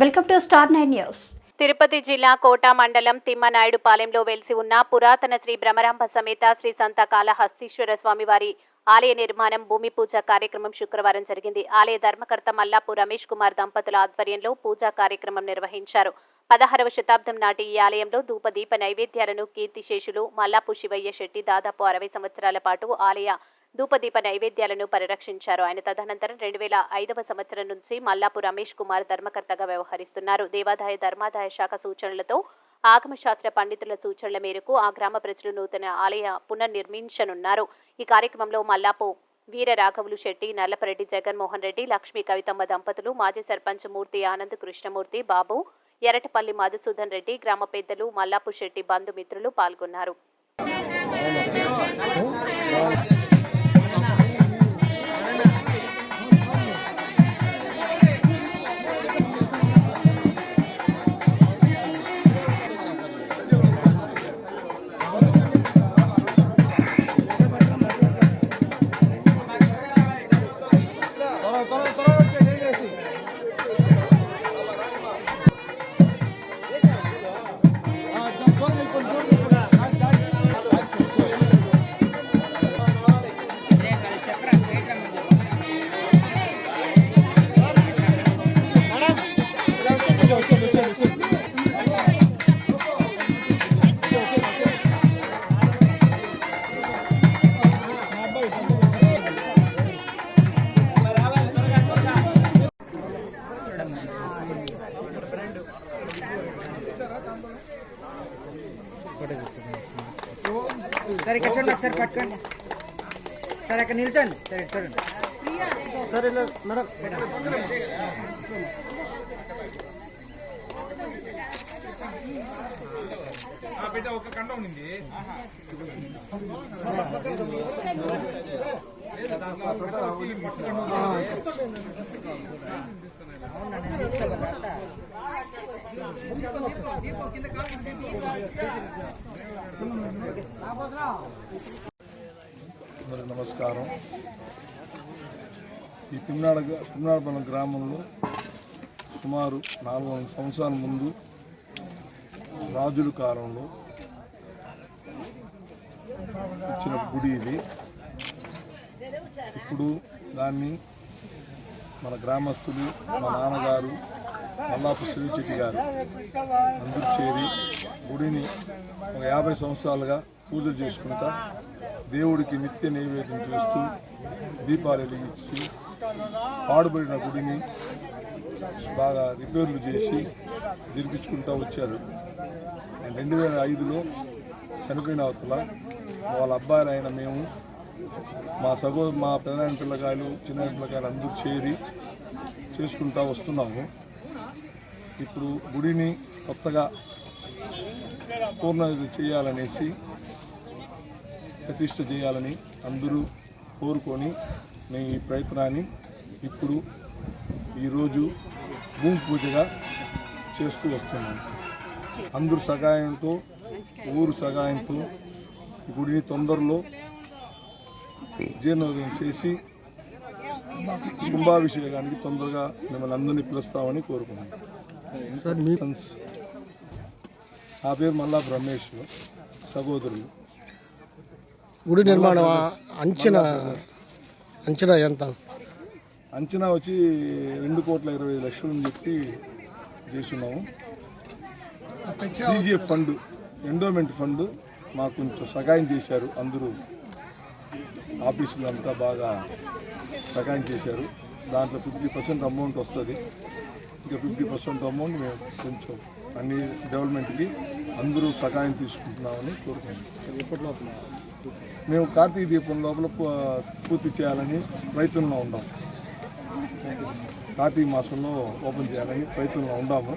Welcome to star nine news. Tirupati జిల్లా కోట మండలం తిమ్మనాయుడుపాలెంలో వెలిసి ఉన్న పురాతన శ్రీ భ్రమరాంబ సమేత శ్రీ సంత కాళహస్తీశ్వర స్వామివారి ఆలయ నిర్మాణం భూమి పూజ కార్యక్రమం శుక్రవారం జరిగింది. ఆలయ ధర్మకర్త మల్లాపు రమేష్ కుమార్ దంపతుల ఆధ్వర్యంలో పూజా కార్యక్రమం నిర్వహించారు. పదహారవ శతాబ్దం నాటి ఈ ఆలయంలో ధూపదీప నైవేద్యాలను కీర్తిశేషులు మల్లాపు శివయ్య శెట్టి దాదాపు అరవై సంవత్సరాల పాటు ఆలయ ధూపదీప నైవేద్యాలను పరిరక్షించారు. ఆయన తదనంతరం రెండు వేల ఐదవ సంవత్సరం నుంచి మల్లాపు రమేష్ కుమార్ ధర్మకర్తగా వ్యవహరిస్తున్నారు. దేవాదాయ ధర్మాదాయ శాఖ సూచనలతో ఆగమశాస్త్ర పండితుల సూచనల మేరకు ఆ గ్రామ ప్రజలు నూతన ఆలయ పునర్నిర్మించనున్నారు. ఈ కార్యక్రమంలో మల్లాపు వీర రాఘవులు శెట్టి నల్లపరెడ్డి జగన్మోహన్ రెడ్డి లక్ష్మీ కవితమ్మ దంపతులు మాజీ సర్పంచ్ మూర్తి ఆనంద్ కృష్ణమూర్తి బాబు ఎరటపల్లి మధుసూదన్ రెడ్డి గ్రామ పెద్దలు మల్లాపు శెట్టి బంధుమిత్రులు పాల్గొన్నారు. సరే ఇక్కడ చూడండి ఒకసారి పట్టుకోండి సరే అక్కడ నిల్చోండి. సరే చూడండి. సరే మేడం ఒక ఇలా మేడం. మరి నమస్కారం. ఈ తిమ్నాడ తిమ్నాడపల్లం గ్రామంలో సుమారు నాలుగు వందల సంవత్సరాల ముందు రాజుల కాలంలో ఇచ్చిన గుడి ఇది. ఇప్పుడు దాన్ని మన గ్రామస్తులు మా నాన్నగారు మల్లాపు శివచెట్టి గారు అందరూ చేరి గుడిని ఒక యాభై సంవత్సరాలుగా పూజలు చేసుకుంటా దేవుడికి నిత్య నైవేద్యం చేస్తూ దీపాలు వెలిగించి పాడుబడిన గుడిని బాగా రిపేర్లు చేసి జరిపించుకుంటూ వచ్చారు. రెండు వేల ఐదులో చనిపోయిన అవతల వాళ్ళ అబ్బాయిలైన మేము మా సగో మా పెదనాయన పిల్లకాయలు చిన్న పిల్లకాయలు అందరూ చేరి చేసుకుంటూ వస్తున్నాము. ఇప్పుడు గుడిని కొత్తగా పూర్ణ చేయాలనేసి ప్రతిష్ట చేయాలని అందరూ కోరుకొని నేను ఈ ప్రయత్నాన్ని ఇప్పుడు ఈరోజు భూమి పూజగా చేస్తూ వస్తున్నాం అందరు సహాయంతో ఊరు సహాయంతో గుడిని తొందరలో జీర్ణోదయం చేసి కుంభాభిషేకానికి తొందరగా మిమ్మల్ని అందరినీ పిలుస్తామని కోరుకున్నాం సన్స్. నా పేరు మల్లాపు రమేష్ సహోదరులు. గుడి నిర్మాణం అంచనా అంచనా ఎంత? అంచనా వచ్చి రెండు కోట్ల ఇరవై ఐదు లక్షలు అని చెప్పి చేస్తున్నాము. సీజీఎఫ్ ఫండ్ ఎండోమెంట్ ఫండ్ మాకు కొంచెం సహాయం చేశారు. అందరూ ఆఫీసులు అంతా బాగా సహాయం చేశారు. దాంట్లో ఫిఫ్టీ పర్సెంట్ అమౌంట్ వస్తుంది. ఇంకా ఫిఫ్టీ పర్సెంట్ అమౌంట్ మేము కొంచెం అన్ని డెవలప్మెంట్కి అందరూ సహాయం తీసుకుంటున్నామని కోరుకుంటున్నాం. మేము కార్తీక దీపం లోపల పూర్తి చేయాలని ప్రయత్నంలో ఉన్నాం. కార్తీక మాసంలో ఓపెన్ చేయాలని ప్రయత్నంలో ఉన్నాము.